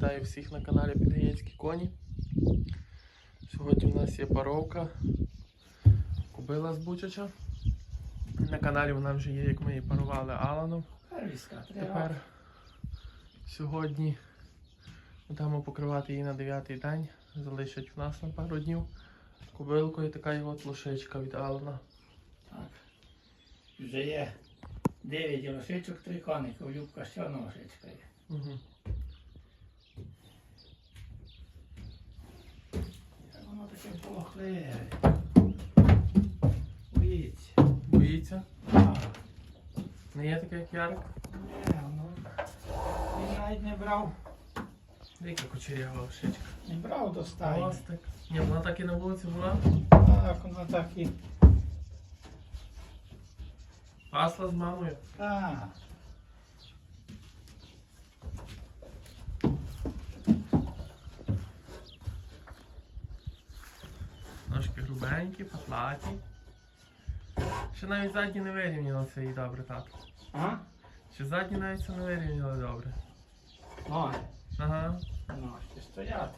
Вітаю всіх на каналі Підгаєцькі коні. Сьогодні у нас є паровка кобила з Бучача. На каналі вона вже є, як ми її парували Аланом. Тепер сьогодні будемо покривати її на 9 день. Залишать в нас на пару днів. Кобилку і така і от лошичка від Алана. Так. Вже є 9 лошичок, 3 коники, у Любка ще одна лошичка є. Угу. Як полохливе. Боїться. Боїться? А, Не є таке, як Ярик? ні, воно. Він навіть не брав, Яка кучерява лошичка. не брав до. Хвостик. Ні, вона так і на вулиці була. Так, воно так і. Пасла з мамою. Так. Грубенькі, патлаті. Ще навіть задні не вирівнялися це їй добре, так. А? Ще задні навіть це не вирівняли добре. Ноги. Ага. Ножки стоять.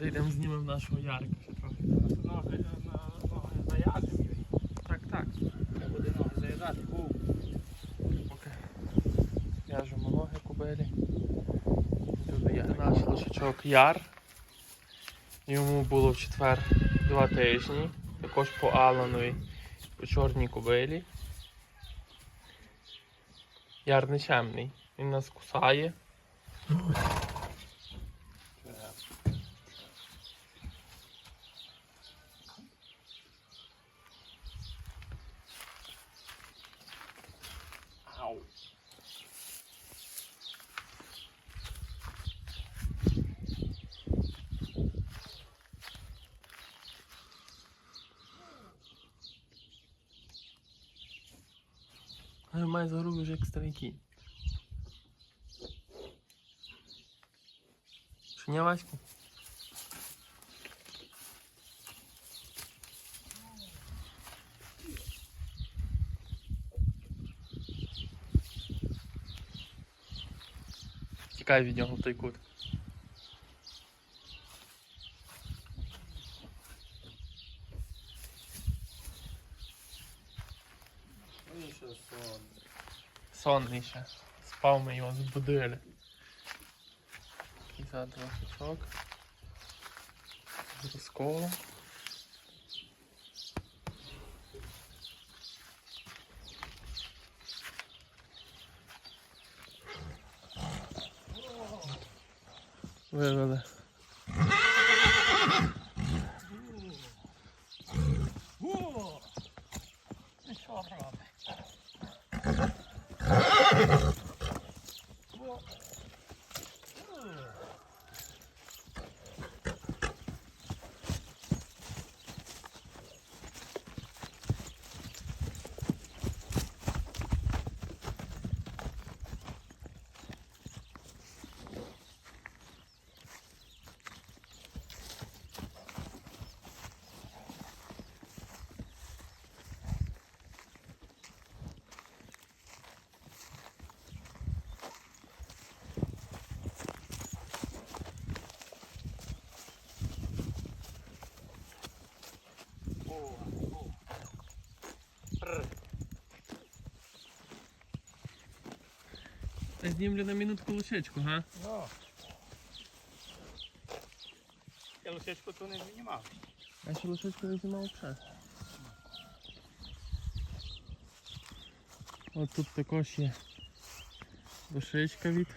Зайдемо знімемо нашого Ярика ще трохи. Ноги, заяжемо. Так, так. Я буде ноги заїдати. Поки в'яжемо ноги. Тут є наш лошачок Яр. Йому було в четвер два тижні. Також по Аланові, по чорній кобилі. Яр нечемний. Він нас кусає. Має загруби вже як старий кінь. Що ні, Ваську? Тікай від нього той кут. Ще сон. Сонний ще. Спав ми його збудили. Такий зад лошачок. З розколом. Вивели. Знімлю на минутку лошечку, га? О. Я лисичку ту не знімав. Я ще лошечку не знімав взагалі. От тут також є дошечка від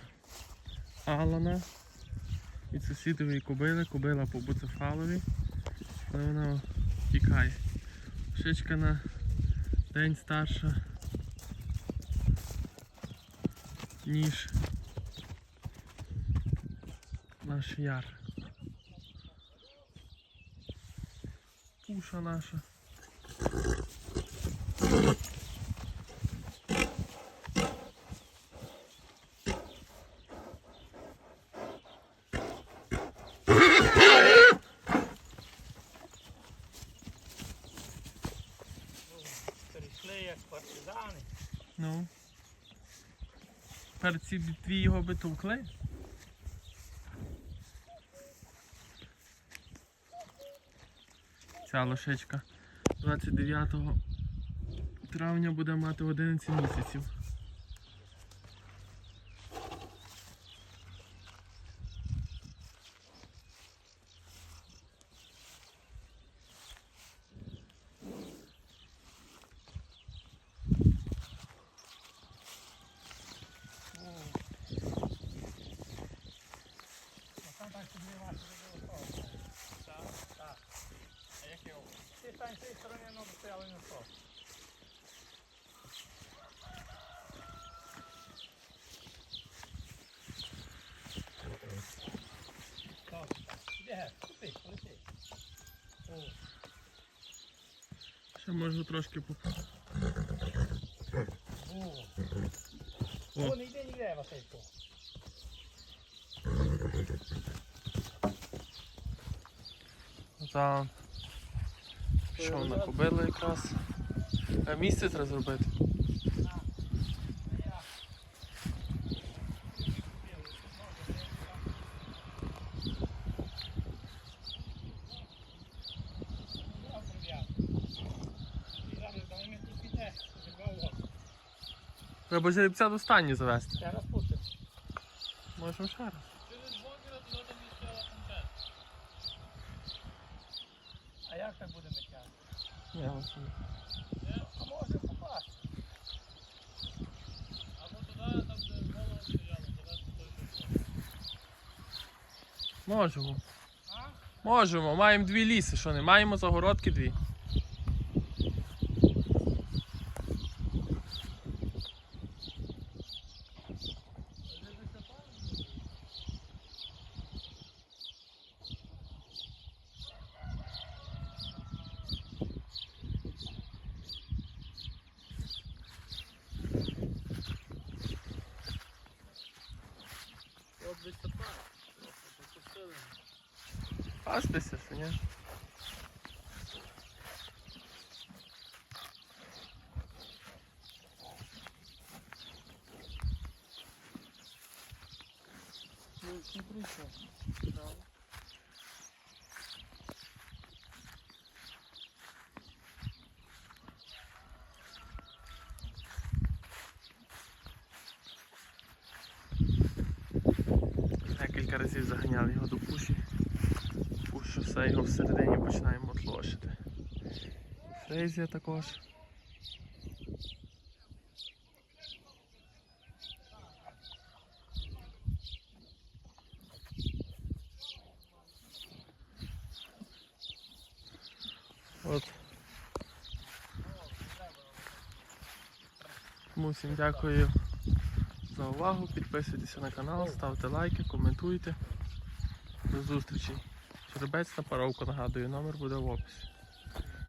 Алана. Від сусідової кобили, кобила по буцефалові. Але вона тікає. Шичка на день старша. Ніж наш яр. Пуша наша. Тепер ці дві його би товкли. Ця лошечка 29 травня буде мати 11 місяців. так. Іди геть, купи, полети. О, Ще можу трошки поп... о. О. О, не йде ніде, Василько. Там. Що на кобилу якраз. А місце треба зробити. Треба жеребця до стані завести. Ще раз пустив. Можемо ще раз. А як так буде миття? Ось ні. А може попасти. Можемо. Можемо, маємо дві ліси, що не маємо загородки дві. Пастися, що ні? Декілька все його всередині починаємо мотлошити. Фрезія також. От. Тому всім дякую за увагу. Підписуйтеся на канал, ставте лайки, коментуйте. До зустрічі. Жеребець на паровку нагадую, номер буде в описі.